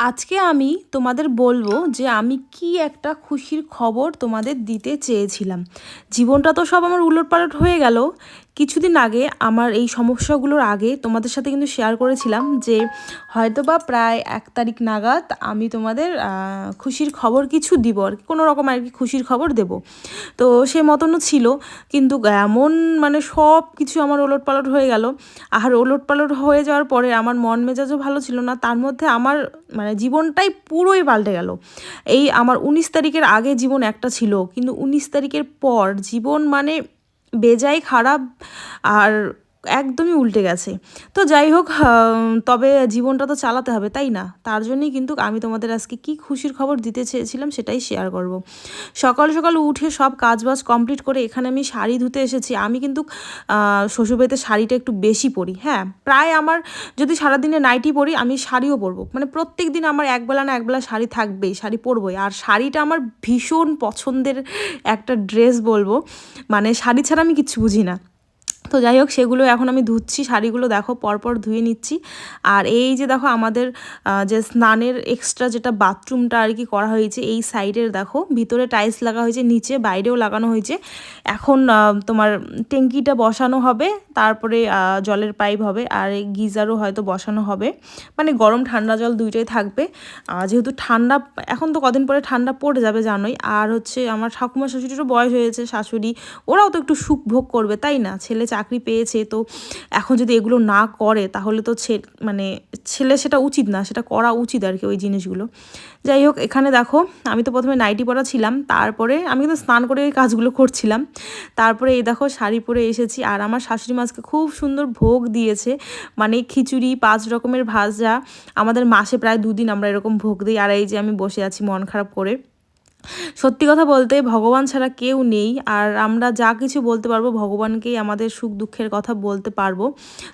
আজকে আমি তোমাদের বলব যে আমি কি একটা খুশির খবর তোমাদের দিতে চেয়েছিলাম। জীবনটা তো সব আমার উলটপালট হয়ে গেল। কিছুদিন আগে আমার এই সমস্যাগুলোর আগে তোমাদের সাথে কিন্তু শেয়ার করেছিলাম যে হয়তো বা প্রায় এক তারিখ নাগাদ আমি তোমাদের খুশির খবর কিছু দিব আর কি, কোনো রকম আর কি খুশির খবর দেব। তো সে মতনও ছিল, কিন্তু এমন মানে সব কিছু আমার ওলট পালট হয়ে গেল। আর ওলট পালট হয়ে যাওয়ার পরে আমার মন মেজাজও ভালো ছিল না, তার মধ্যে আমার মানে জীবনটাই পুরোই পাল্টে গেল। এই আমার উনিশ তারিখের আগে জীবন একটা ছিল, কিন্তু উনিশ তারিখের পর জীবন মানে বেজায় খারাপ আর একদমই উল্টে গেছে। তো যাই হোক তবে জীবনটা তো চালাতে হবে, তাই না? তার জন্যই কিন্তু আমি তোমাদের আজকে কি খুশির খবর দিতে চেয়েছিলাম সেটাই শেয়ার করব। সকাল সকাল উঠে সব কাজ বাজ কমপ্লিট করে এখানে আমি শাড়ি ধুতে এসেছি। আমি কিন্তু শ্বশুরবাড়িতে শাড়িটা একটু বেশি পরি হ্যাঁ? প্রায় আমার যদি সারাদিনে নাইটি পরি, আমি শাড়িও পরবো। মানে প্রত্যেক দিন আমার একবেলা না একবেলা শাড়ি থাকবেই, শাড়ি পরবোই। আর শাড়িটা আমার ভীষণ পছন্দের একটা ড্রেস বলব। মানে শাড়ি ছাড়া আমি কিচ্ছু বুঝি না। তো যাই হোক, সেগুলো এখন আমি ধুচ্ছি, শাড়িগুলো দেখো পরপর ধুয়ে নিচ্ছি। আর এই যে দেখো আমাদের যে স্নানের এক্সট্রা যেটা বাথরুমটা আর কি করা হয়েছে, এই সাইডের দেখো, ভিতরে টাইলস লাগা হয়েছে, নিচে বাইরেও লাগানো হয়েছে। এখন তোমার ট্যাঙ্কিটা বসানো হবে, তারপরে জলের পাইপ হবে, আর গিজারও হয়তো বসানো হবে। মানে গরম ঠান্ডা জল দুইটাই থাকবে। যেহেতু ঠান্ডা, এখন তো কদিন পরে ঠান্ডা পড়ে যাবে, জানোই। আর হচ্ছে আমার ঠাকুমা শাশুড়িরও বয়স হয়েছে, শাশুড়ি, ওরাও তো একটু সুখ ভোগ করবে, তাই না? ছেলে চাকরি পেয়েছে, তো এখন যদি এগুলো না করে তাহলে তো ছে মানে ছেলে সেটা উচিত না, সেটা করা উচিত আর কি ওই জিনিসগুলো। যাই হোক, এখানে দেখো, আমি তো প্রথমে নাইটি পরা ছিলাম, তারপরে আমি কিন্তু স্নান করে ওই কাজগুলো করছিলাম। তারপরে এই দেখো শাড়ি পরে এসেছি, আর আমার শাশুড়ি মাছকে খুব সুন্দর ভোগ দিয়েছে মানে খিচুড়ি, পাঁচ রকমের ভাজা, আমাদের মাসে প্রায় দুদিন আমরা এরকম ভোগ দিই, আর এই যে আমি বসে আছি মন খারাপ করে। সত্যি কথা বলতে ভগবান ছাড়া কেউ নেই, আর আমরা যা কিছু বলতে পারব ভগবানকেই আমাদের সুখ দুঃখের কথা বলতে পারব।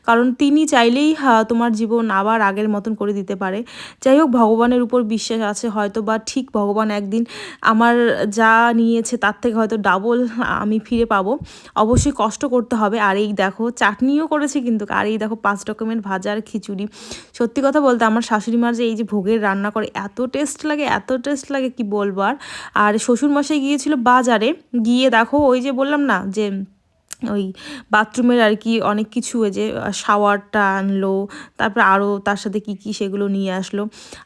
কারণ তিনি চাইলেই তোমার জীবন আবার আগের মতন করে দিতে পারে। যাই হোক, ভগবানের উপর বিশ্বাস আছে হয়তো বা ঠিক ভগবান একদিন আমার যা নিয়েছে তার থেকে হয়তো ডাবল আমি ফিরে পাবো। অবশ্যই কষ্ট করতে হবে। আর এই দেখো, চাটনিও করেছি কিন্তু, আর এই দেখো পাঁচ রকমের ভাজা আর খিচুড়ি। সত্যি কথা বলতে আমার শাশুড়ি মার যে এই যে ভোগের রান্না করে এত টেস্ট লাগে, এত টেস্ট লাগে, কি বলব আর? আর শ্বশুরমশাই গিয়েছিল বাজারে গিয়ে দেখো ওই যে বললাম না যে ওই বাথরুমের আর কি অনেক কিছু যে শাওয়ারটা আনলো, তারপরে আরও তার সাথে কি কি সেগুলো নিয়ে আসলো।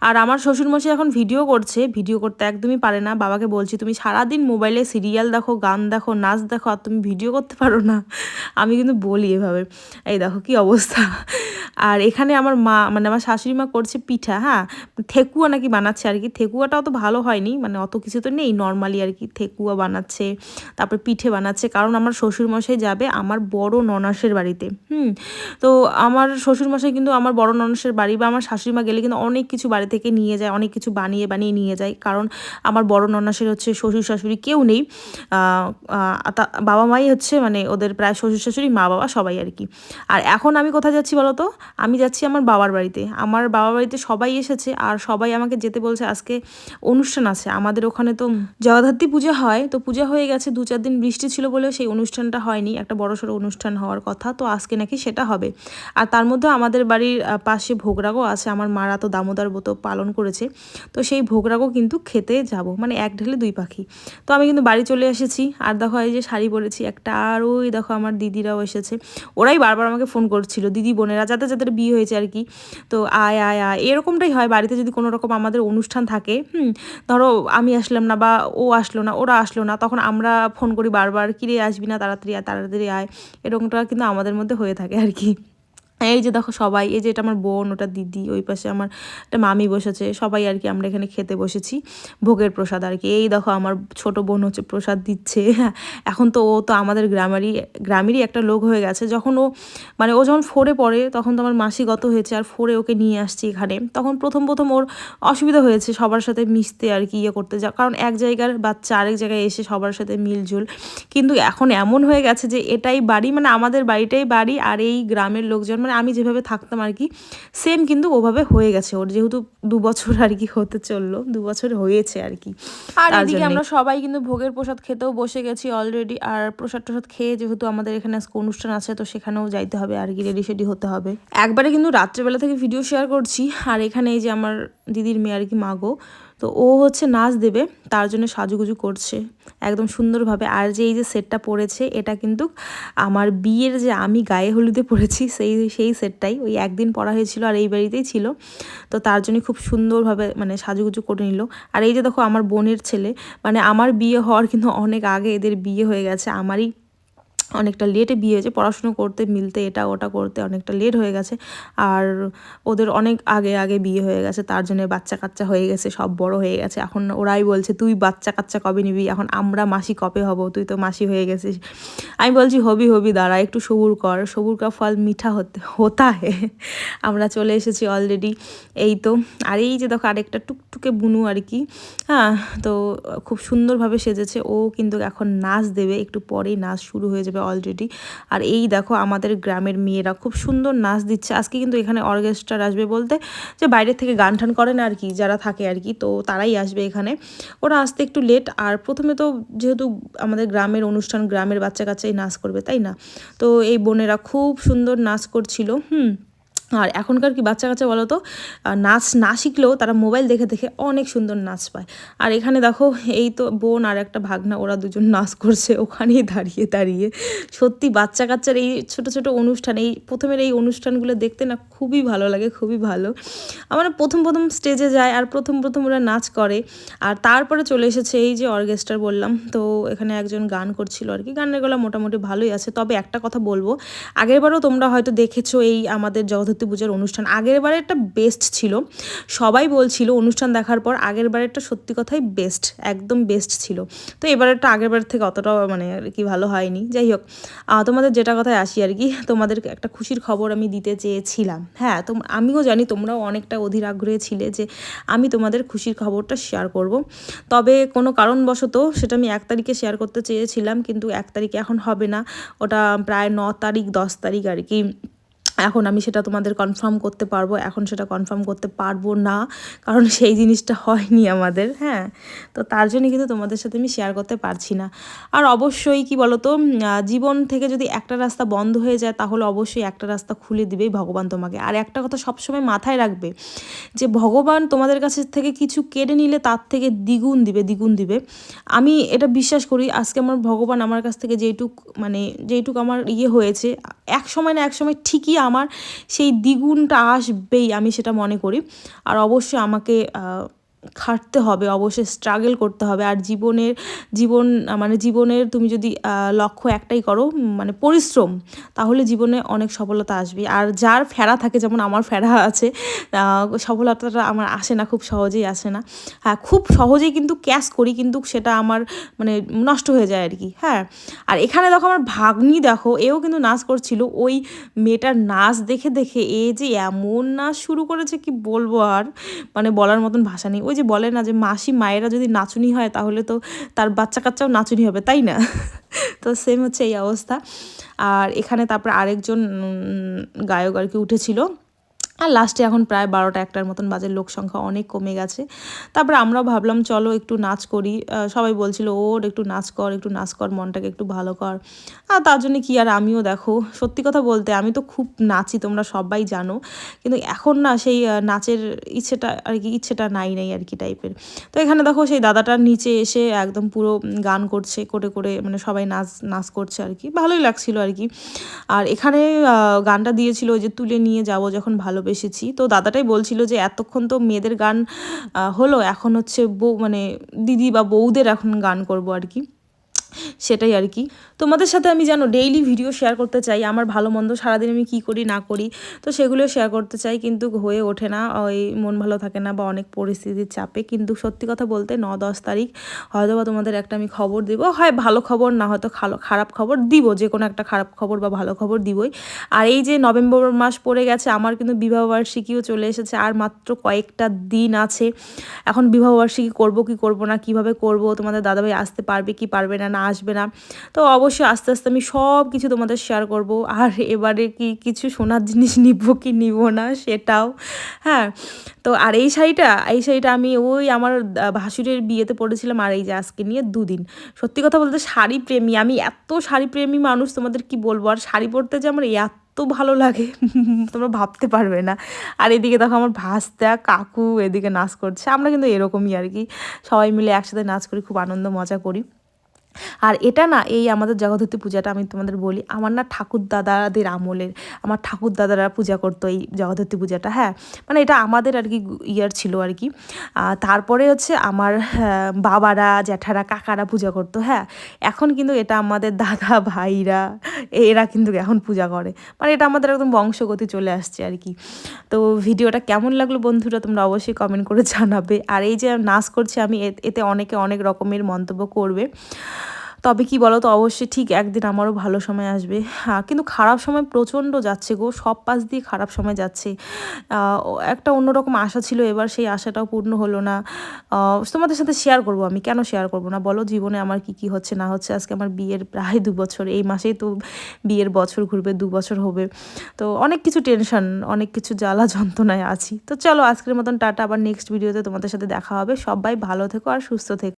আর আমার শ্বশুরমশাই এখন ভিডিও করছে ভিডিও করতে একদমই পারে না। বাবাকে বলছি, তুমি সারাদিন মোবাইলে সিরিয়াল দেখো, গান দেখো, নাচ দেখো, আর তুমি ভিডিও করতে পারো না। আমি কিন্তু বলি এভাবে। এই দেখো কি অবস্থা। আর এখানে আমার মা মানে আমার শাশুড়ি মা করছে পিঠা হ্যাঁ? ঠেকুয়া নাকি বানাচ্ছে আর কি। ঠেকুয়াটা অত ভালো হয়নি মানে অত কিছু তো নেই। নর্মালি আর কি ঠেকুয়া বানাচ্ছে, তারপর পিঠে বানাচ্ছে। কারণ আমার শ্বশুরমশাই যাবে আমার বড় ননাসের বাড়িতে, হুম? তো আমার শ্বশুরমশাই কিন্তু আমার বড় ননাসের বাড়ি বা আমার শাশুড়ি মা গেলে কিন্তু অনেক কিছু বাড়ি থেকে নিয়ে যায়, অনেক কিছু বানিয়ে বানিয়ে নিয়ে যায়। কারণ আমার বড় ননাসের হচ্ছে শ্বশুর শাশুড়ি কেউ নেই বাবা মাই হচ্ছে মানে ওদের প্রায় শ্বশুর শাশুড়ি, মা বাবা সবাই আর কি। আর এখন আমি কোথায় যাচ্ছি বলো তো? আমি যাচ্ছি আমার বাবার বাড়িতে। আমার বাবার বাড়িতে সবাই এসেছে আর সবাই আমাকে যেতে বলছে আজকে অনুষ্ঠান আছে। আমাদের ওখানে তো জগদ্ধাত্রী পূজা হয়, তো পূজা হয়ে গেছে, দু চার দিন বৃষ্টি ছিল বলে সেই অনুষ্ঠানটা হয়নি। একটা বড়সড় অনুষ্ঠান হওয়ার কথা, তো আজকে নাকি সেটা হবে। আর তার মধ্যে আমাদের বাড়ির পাশে ভোগরাগও আছে, আমার মারা তো দামোদর ব্রত পালন করেছে, তো সেই ভোগরাগও কিন্তু খেতে যাব মানে এক ঢেলে দুই পাখি। তো আমি কিন্তু বাড়ি চলে এসেছি, আর দেখো এই যে শাড়ি পরেছি একটা, আর ওই দেখো আমার দিদিরাও এসেছে। ওরাই বারবার আমাকে ফোন করছিল, দিদি, বোনেরা, যাদের যাদের বিয়ে হয়েছে আর কি, তো আয় আয় আয়। এরকমটাই হয়, বাড়িতে যদি কোনো রকম আমাদের অনুষ্ঠান থাকে, হুম, ধরো আমি আসলাম না বা ও আসলো না, ওরা আসলো না, তখন আমরা ফোন করি বারবার, কিরে, আসবি না তাড়াতাড়ি আয় তাড়াতাড়ি আয় এরকমটা কিন্তু আমাদের মধ্যে হয়ে থাকে আর কি। এই যে দেখো সবাই, এই যে এটা আমার বোন, ওটা দিদি, ওই পাশে আমার একটা মামি বসেছে, সবাই আর কি আমরা এখানে খেতে বসেছি, ভোগের প্রসাদ আর কি। এই দেখো আমার ছোট বোন হচ্ছে প্রসাদ দিচ্ছে। এখন তো ও তো আমাদের গ্রামেরই গ্রামেরই একটা লোক হয়ে গেছে, যখন ও মানে ও যখন ফোরে পড়ে, তখন তো আমার মাসি গত হয়েছে, আর ফোরে ওকে নিয়ে আসছি এখানে। তখন প্রথম প্রথম ওর অসুবিধা হয়েছে সবার সাথে মিশতে আর কি ইয়ে করতে যা কারণ এক জায়গার বাচ্চা আরেক জায়গায় এসে সবার সাথে মিলজুল। কিন্তু এখন এমন হয়ে গেছে যে এটাই বাড়ি মানে আমাদের বাড়িটাই বাড়ি, আর এই গ্রামের লোকজন মানে মানে আমি যেভাবে থাকতাম আর কি সেম কিন্তু ওভাবে হয়ে গেছে। ওর যেহেতু দু বছর আর কি হতে চলল দু বছর হয়েছে আর কি। আর এদিকে আমরা সবাই কিন্তু ভোগের প্রসাদ খেতেও বসে গেছি অলরেডি আর প্রসাদ টসাদ খেয়ে যেহেতু আমাদের এখানে আজকে অনুষ্ঠান আছে তো সেখানেও যাইতে হবে আর কি রেডি সেডি হতে হবে। একবারে কিন্তু রাত্রেবেলা থেকে ভিডিও শেয়ার করছি। আর এখানে এই যে আমার দিদির মেয়ে আর কি মাগো তো ও হচ্ছে নাচ দেবে, তার জন্য সাজুগুজু করছে। একদম সুন্দরভাবে। আর যে এই যে সেটটা পরেছে এটা কিন্তু আমার বিয়ের যে আমি গায়ে হলুদে পরেছি সেই সেই সেটটাই। ওই একদিন পরা হয়েছিল আর এই বাড়িতেই ছিল। তো তার জন্য খুব সুন্দরভাবে মানে সাজুগুজু করে নিল। আর এই যে দেখো, আমার বোনের ছেলে মানে আমার বিয়ে হওয়ার কিন্তু অনেক আগে এদের বিয়ে হয়ে গেছে। আমারই অনেকটা লেটে বিয়ে হয়েছে, পড়াশুনো করতে, মিলতে এটা ওটা করতে অনেকটা লেট হয়ে গেছে। আর ওদের অনেক আগে আগে বিয়ে হয়ে গেছে, তার জন্য বাচ্চা কাচ্চা হয়ে গেছে, সব বড় হয়ে গেছে। এখন ওরাই বলছে, তুই বাচ্চা কাচ্চা কবে নিবি? এখন আমরা মাসি কবে হব? তুই তো মাসি হয়ে গেছিস। আমি বলছি, হবি হবি, দাঁড়া, একটু সবুর কর। সবুর কা ফল মিঠা হতে, হতা হে। আমরা চলে এসেছি অলরেডি এই তো, আর এই যে দেখো আরেকটা টুকটুকে বুনু আর কি হ্যাঁ তো খুব সুন্দরভাবে সেজেছে। ও কিন্তু এখন নাচ দেবে, একটু পরেই নাচ শুরু হয়ে যাবে। অলরেডি আর এই দেখো আমাদের গ্রামের মেয়েরা খুব সুন্দর নাচ দিচ্ছে। আজকে কিন্তু এখানে অর্কেস্ট্রার আসবে বলতে যে বাইরের থেকে গান টান করে না আর কি, যারা থাকে আর কি, তো তারাই আসবে এখানে। ওরা আসতে একটু লেট আর প্রথমে তো যেহেতু আমাদের গ্রামের অনুষ্ঠান, গ্রামের বাচ্চা কাচ্চাই নাচ করবে, তাই না? তো এই বোনেরা খুব সুন্দর নাচ করছিল, হুম। আর এখনকার কি বাচ্চা কাচ্চা বলো তো নাচ না শিখলেও তারা মোবাইল দেখে দেখে অনেক সুন্দর নাচ পায়। আর এখানে দেখো, এই তো বোন আর একটা ভাগনা, ওরা দুজন নাচ করছে, ওখানেই দাঁড়িয়ে দাঁড়িয়ে। সত্যি বাচ্চা কাচ্চার এই ছোট ছোট অনুষ্ঠান, এই প্রথমের এই অনুষ্ঠানগুলো দেখতে না খুবই ভালো লাগে, খুবই ভালো। আমার প্রথম প্রথম স্টেজে যায় আর প্রথম প্রথম ওরা নাচ করে। আর তারপরে চলে এসেছে এই যে অর্কেস্ট্রার বললাম, তো এখানে একজন গান করছিল আর কি। গানের গলা মোটামুটি ভালোই আছে। তবে একটা কথা বলব, আগেরবারও তোমরা হয়তো দেখেছ এই আমাদের জগদ্ধ সরস্বতী পুজোর অনুষ্ঠান। আগের বারেরটা বেস্ট ছিল। সবাই বলছিল অনুষ্ঠান দেখার পর আগের বারেরটা সত্যি কথাই বেস্ট একদম বেস্ট ছিল। তো এবারেরটা আগের বারের থেকে অতটাও মানে আর কি ভালো হয়নি। যাই হোক তোমাদের যেটা কথায় আসি আর কি তোমাদের একটা খুশির খবর আমি দিতে চেয়েছিলাম। হ্যাঁ তো আমিও জানি তোমরাও অনেকটা অধীর আগ্রহে ছিলে যে আমি তোমাদের খুশির খবরটা শেয়ার করব। তবে কোনো কারণবশত সেটা আমি এক তারিখে শেয়ার করতে চেয়েছিলাম, কিন্তু এক তারিখে এখন হবে না। ওটা প্রায় ন তারিখ, দশ তারিখ আর কি। এখন আমি সেটা তোমাদের কনফার্ম করতে পারব, এখন সেটা কনফার্ম করতে পারব না, কারণ সেই জিনিসটা হয়নি আমাদের হ্যাঁ? তো তার জন্য কিন্তু তোমাদের সাথে আমি শেয়ার করতে পারছি না। আর অবশ্যই কি বলতো জীবন থেকে যদি একটা রাস্তা বন্ধ হয়ে যায়, তাহলে অবশ্যই একটা রাস্তা খুলে দিবেই ভগবান তোমাকে। আর একটা কথা সবসময় মাথায় রাখবে যে ভগবান তোমাদের কাছে থেকে কিছু কেড়ে নিলে তার থেকে দ্বিগুণ দিবে দ্বিগুণ দিবে। আমি এটা বিশ্বাস করি, আজকে আমার ভগবান আমার কাছ থেকে যেইটুক মানে যেইটুক আমার ইয়ে হয়েছে, এক সময় না এক সময় ঠিকই আমার সেই দ্বিগুণটা আসবেই আমি সেটা মনে করি। আর অবশ্যই আমাকে খাটতে হবে, অবশ্যই স্ট্রাগল করতে হবে। আর জীবনের, জীবন মানে জীবনের তুমি যদি লক্ষ্য একটাই করো মানে পরিশ্রম, তাহলে জীবনে অনেক সফলতা আসবে। আর যার ফেরা থাকে, যেমন আমার ফেরা আছে সফলতাটা আমার আসে না, খুব সহজেই আসে না। হ্যাঁ খুব সহজেই কিন্তু ক্যাশ করি, কিন্তু সেটা আমার মানে নষ্ট হয়ে যায় আর কি হ্যাঁ। আর এখানে দেখো আমার ভাগ্নি দেখো, এও কিন্তু নাচ করছিল। ওই মেয়েটার নাচ দেখে দেখে, এ যে এমন নাচ শুরু করেছে, কি বলব আর? মানে বলার মতন ভাষা নেই। ওই যে বলে না যে মাসি মায়েরা যদি নাচুনি হয় তাহলে তো তার বাচ্চা কাচ্চাও নাচুনি হবে, তাই না? তো সেম হচ্ছে এই অবস্থা। আর এখানে তারপর আরেকজন গায়ক আর কি উঠেছিল। আর লাস্টে এখন প্রায় বারোটা একটার মতন বাজে, লোক সংখ্যা অনেক কমে গেছে। তারপরে আমরাও ভাবলাম, চলো একটু নাচ করি। সবাই বলছিল, ওর একটু নাচ কর, একটু নাচ কর, মনটাকে একটু ভালো কর। আর তার জন্য কি আর আমিও দেখো, সত্যি কথা বলতে আমি তো খুব নাচি, তোমরা সবাই জানো। কিন্তু এখন না সেই নাচের ইচ্ছেটা আর কি, ইচ্ছেটা নাই নাই আর কি টাইপের তো এখানে দেখো সেই দাদাটার নিচে এসে একদম পুরো গান করছে করে করে মানে সবাই নাচ নাচ করছে আর কি। ভালোই লাগছিল আর কি। আর এখানে গানটা দিয়েছিল ওই যে, তুলে নিয়ে যাব যখন ভালো ভালোবেসেছি। তো দাদাটাই বলছিল যে, এতক্ষণ তো মেয়েদের গান হলো, এখন হচ্ছে বউ মানে দিদি বা বউদের এখন গান করব আর কি। সেটাই আর কি। তোমাদের সাথে আমি জানো ডেইলি ভিডিও শেয়ার করতে চাই, আমার ভালো মন্দ সারাদিন আমি কি করি, না করি, তো সেগুলো শেয়ার করতে চাই কিন্তু হয়ে ওঠে না, ওই মন ভালো থাকে না বা অনেক পরিস্থিতির চাপে। কিন্তু সত্যি কথা বলতে ন দশ তারিখ হয়তো বা তোমাদের একটা আমি খবর দিব, হয় ভালো খবর না হয়তো খারাপ খবর দিব, যে কোনো একটা খারাপ খবর বা ভালো খবর দিবই। আর এই যে নভেম্বর মাস পড়ে গেছে, আমার কিন্তু বিবাহবার্ষিকীও চলে এসেছে, আর মাত্র কয়েকটা দিন আছে। এখন বিবাহবার্ষিকী করব কি করব না, কীভাবে করব, তোমাদের দাদাভাই আসতে পারবে কি পারবে না না না আসবে না। তো অবশ্যই আস্তে আস্তে আমি সব কিছু তোমাদের শেয়ার করব। আর এবারে কি কিছু সোনার জিনিস নিব কি নিব না সেটাও হ্যাঁ। তো আর এই শাড়িটা এই শাড়িটা আমি ওই আমার ভাসুরের বিয়েতে পড়েছিলাম আর এই যে আজকে নিয়ে দুদিন। সত্যি কথা বলতে শাড়ি প্রেমী, আমি এত শাড়ি প্রেমী মানুষ, তোমাদের কি বলব? আর শাড়ি পরতে যে আমার এত ভালো লাগে, তোমরা ভাবতে পারবে না। আর এদিকে দেখো আমার ভাস্তা, কাকু এদিকে নাচ করছে, আমরা কিন্তু এরকমই আর কি। সবাই মিলে একসাথে নাচ করি, খুব আনন্দ মজা করি। আর এটা না এই আমাদের জগদ্ধী পূজাটা আমি তোমাদের বলি আমার না ঠাকুর দাদাদের আমলের আমার ঠাকুর দাদারা পূজা করতো এই জগদ্ধত্রী পূজাটা হ্যাঁ? মানে এটা আমাদের আর কি ইয়ার ছিল আর কি। তারপরে হচ্ছে আমার হ্যাঁ, বাবারা জ্যাঠারা কাকারা পূজা করতো হ্যাঁ? এখন কিন্তু এটা আমাদের দাদা ভাইরা এরা কিন্তু এখন পূজা করে। মানে এটা আমাদের একদম বংশগতি চলে আসছে আর কি। তো ভিডিওটা কেমন লাগল বন্ধুরা তোমরা অবশ্যই কমেন্ট করে জানাবে। আর এই যে নাচ করছি আমি এতে অনেকে অনেক রকমের মন্তব্য করবে। তবে কি বলো তো অবশ্যই ঠিক একদিন আমারও ভালো সময় আসবে। হ্যাঁ কিন্তু খারাপ সময় প্রচণ্ড যাচ্ছে গো, সব পাশ দিয়ে খারাপ সময় যাচ্ছে। একটা অন্যরকম আশা ছিল, এবার সেই আশাটাও পূর্ণ হলো না। তোমাদের সাথে শেয়ার করব আমি, কেন শেয়ার করব না? বলো জীবনে আমার কি কি হচ্ছে, না হচ্ছে, আজকে আমার বিয়ের প্রায় দু বছর, এই মাসেই তো বিয়ের বছর ঘুরবে, দু বছর হবে। তো অনেক কিছু টেনশন অনেক কিছু জ্বালা যন্ত্রণায় আছি। তো চলো আজকের মতন টাটা, আবার নেক্সট ভিডিওতে তোমাদের সাথে দেখা হবে। সবাই ভালো থেকো আর সুস্থ থেকো।